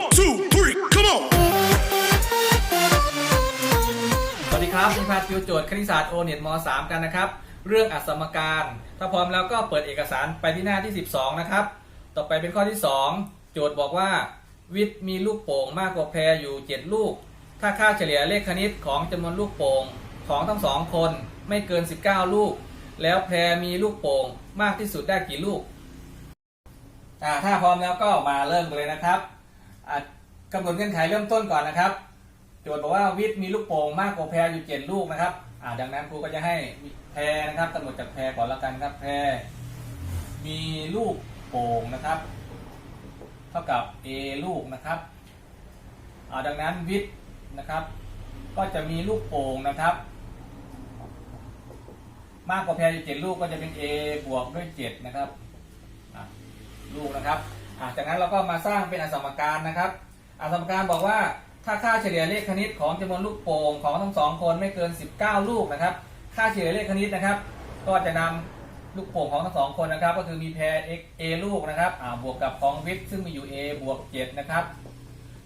One, two, three, come on! สวัสดีครับมีพาติวโจทย์คณิตศาสตร์โอเน็ตม 3 กันนะครับ เรื่องอัสมการ ถ้าพร้อมแล้วก็เปิดเอกสารไปที่หน้าที่ 12 นะครับ ต่อไปเป็นข้อที่ 2 โจทย์บอกว่า วิทย์มีลูกโป่งมากกว่าแพรอยู่ 7 ลูก ถ้าค่าเฉลี่ยเลขคณิตของจำนวนลูกโป่งของทั้งสองคนไม่เกิน 19 ลูก แล้วแพรมีลูกโป่งมากที่สุดได้กี่ลูกอ่าถ้าพร้อมแล้วก็มาเริ่มกันเลยนะครับ กำหนดเงื่อนไขเริ่มต้นก่อนนะครับ โจทย์บอกว่าวิทย์มีลูกโป่งมากกว่าแพรอยู่เจ็ดลูกนะครับดังนั้นครูก็จะให้แพรนะครับกำหนดจากแพรก่อนละกันครับ แพรมีลูกโป่งนะครับ เท่ากับ a ลูกนะครับดังนั้นวิทย์นะครับ ก็จะมีลูกโป่งนะครับ มากกว่าแพรอยู่เจ็ดลูกก็จะเป็น a บวกด้วยเจ็ดนะครับลูกนะครับ จากนั้นเราก็มาสร้างเป็นอสมการนะครับอสมการบอกว่าถ้าค่าเฉลี่ยเลขคณิตของจำนวนลูกโป่งของทั้งสองคนไม่เกิน 19 ลูกนะครับ ค่าเฉลี่ยเลขคณิตนะครับ ก็จะนำลูกโป่งของทั้งสองคนนะครับ ก็คือมีแพร x a ลูกนะครับบวกกับของวิทย์ซึ่งมีอยู่ a บวก7นะครับ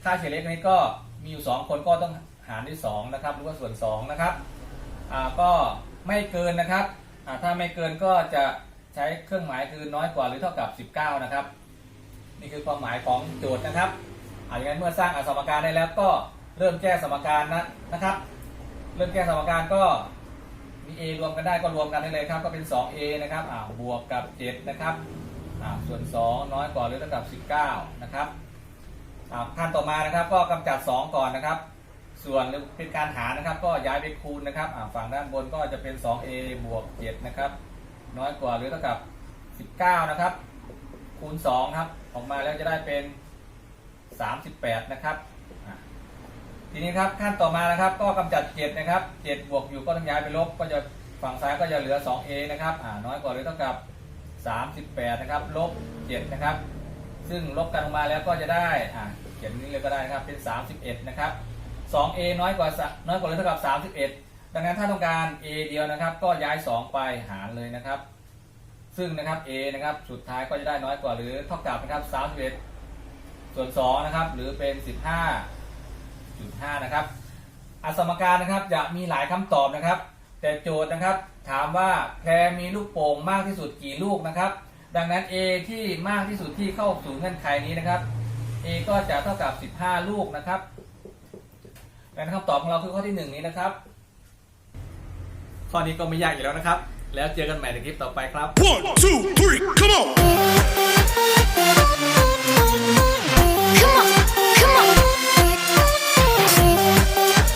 ค่าเฉลี่ยเลขคณิตก็มีอยู่ 2 คนก็ต้องหารด้วย2นะครับหรือว่าส่วน2นะครับก็ไม่เกินนะครับถ้าไม่เกินก็จะใช้เครื่องหมายคือน้อยกว่าหรือเท่ากับ 19 นะครับ นี่คือความหมายของโจทย์นะครับอาอย่างนั้นเมื่อสร้างอสมการได้แล้วก็เริ่มแก้สมการนะนะครับ เริ่มแก้สมการก็มี a รวมกันได้ก็รวมกันได้เลยครับ ก็เป็น 2a นะครับอ่าบวกกับ 7 นะครับอ่าส่วน 2 น้อยกว่าหรือเท่ากับ 19 นะครับอ่าขั้นต่อมานะครับก็กำจัด 2 ก่อนนะครับ ส่วนเป็นการหารนะครับ ก็ย้ายไปคูณนะครับอ่าฝั่งด้านบนก็จะเป็น 2a บวก 7 นะครับ น้อยกว่าหรือเท่ากับ 19 นะครับ คูณ 2 ครับ ออกมาแล้วจะได้เป็น 38 นะครับทีนี้ครับขั้นต่อมานะครับก็กำจัด 7 นะครับ 7 บวกอยู่ก็ต้องย้ายไปลบก็จะฝั่งซ้ายก็จะเหลือ 2a นะครับอ่าน้อยกว่าหรือเท่ากับ 38 นะครับลบ 7 นะครับ ซึ่งลบกันออกมาแล้วก็จะได้อ่าเขียนนี้เลยก็ได้นะครับเป็น 31 นะครับ 2a น้อยกว่าน้อยกว่าหรือเท่ากับ 31 ดังนั้นถ้าต้องการ a เดียวนะครับ ก็ย้าย 2 ไปหารเลยนะครับ ซึ่งนะครับ a นะครับสุดท้ายก็จะได้น้อยกว่าหรือเท่ากับนะครับ31ส่วน2นะครับหรือเป็น 15.5 นะครับอสมการนะครับจะมีหลายคำตอบนะครับ แต่โจทย์นะครับถามว่าแพรมีลูกโป่งมากที่สุดกี่ลูกนะครับ ดังนั้น a ที่มากที่สุดที่เข้าสู่เงื่อนไขนี้นะครับ a ก็จะเท่ากับ 15 ลูกนะครับดังนั้นคำตอบของเราคือข้อที่หนึ่งนี้นะครับ ข้อนี้ก็ไม่ยากอยู่แล้วนะครับ แล้วเจอกันใหม่ในคลิปต่อไปครับ One, two, three, come on!